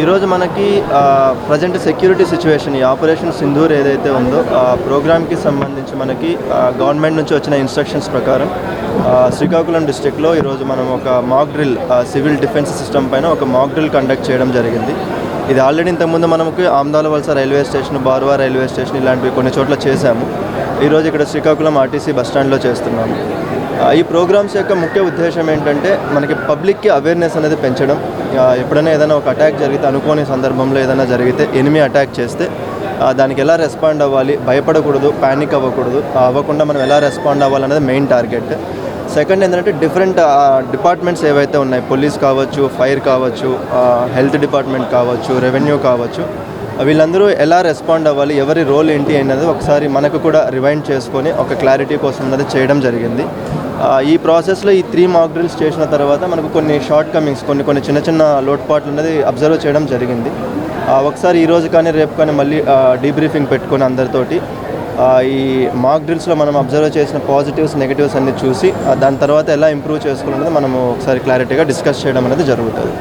ఈరోజు మనకి present security situation ఈ ఆపరేషన్ సింధూర్ ఏదైతే ఉందో ఆ ప్రోగ్రామ్కి సంబంధించి మనకి గవర్నమెంట్ నుంచి వచ్చిన ఇన్స్ట్రక్షన్స్ ప్రకారం శ్రీకాకుళం డిస్టిక్లో ఈరోజు మనం ఒక mock drill civil defence system పైన ఒక మాక్ డ్రిల్ కండక్ట్ చేయడం జరిగింది. ఇది ఆల్రెడీ ఇంతకుముందు మనకి Amadalavalasa railway station Baruva railway station ఇలాంటివి కొన్ని చోట్ల చేశాము. ఈరోజు ఇక్కడ శ్రీకాకుళం ఆర్టీసీ బస్ స్టాండ్లో చేస్తున్నాము. ఈ ప్రోగ్రామ్స్ యొక్క ముఖ్య ఉద్దేశం ఏంటంటే మనకి పబ్లిక్కి అవేర్నెస్ అనేది పెంచడం. ఎప్పుడైనా ఏదైనా ఒక అటాక్ జరిగితే అనుకోని సందర్భంలో ఏదైనా జరిగితే ఎనిమి అటాక్ చేస్తే దానికి ఎలా రెస్పాండ్ అవ్వాలి? భయపడకూడదు ప్యానిక్ అవ్వకూడదు అవ్వకుండా మనం ఎలా రెస్పాండ్ అవ్వాలనేది మెయిన్ టార్గెట్ సెకండ్ ఏంటంటే డిఫరెంట్ డిపార్ట్మెంట్స్ ఏవైతే ఉన్నాయి పోలీస్ కావచ్చు ఫైర్ కావచ్చు హెల్త్ డిపార్ట్మెంట్ కావచ్చు రెవెన్యూ కావచ్చు వీళ్ళందరూ ఎలా రెస్పాండ్ అవ్వాలి ఎవరి రోల్ ఏంటి అనేది ఒకసారి మనకు కూడా రివైండ్ చేసుకొని ఒక క్లారిటీ కోసం అనేది చేయడం జరిగింది. ఈ ప్రాసెస్లో ఈ త్రీ మాక్ డ్రిల్స్ చేసిన తర్వాత మనకు కొన్ని షార్ట్ కమింగ్స్ కొన్ని కొన్ని చిన్న చిన్న లోటుపాట్లు అనేది అబ్జర్వ్ చేయడం జరిగింది. ఒకసారి ఈ రోజు కానీ రేపు కానీ మళ్ళీ డీబ్రీఫింగ్ పెట్టుకొని అందరితోటి ఈ మాక్ డ్రిల్స్లో మనం అబ్జర్వ్ చేసిన పాజిటివ్స్ నెగిటివ్స్ అన్ని చూసి దాని తర్వాత ఎలా ఇంప్రూవ్ చేసుకోవాలనేది మనము ఒకసారి క్లారిటీగా డిస్కస్ చేయడం అనేది జరుగుతుంది.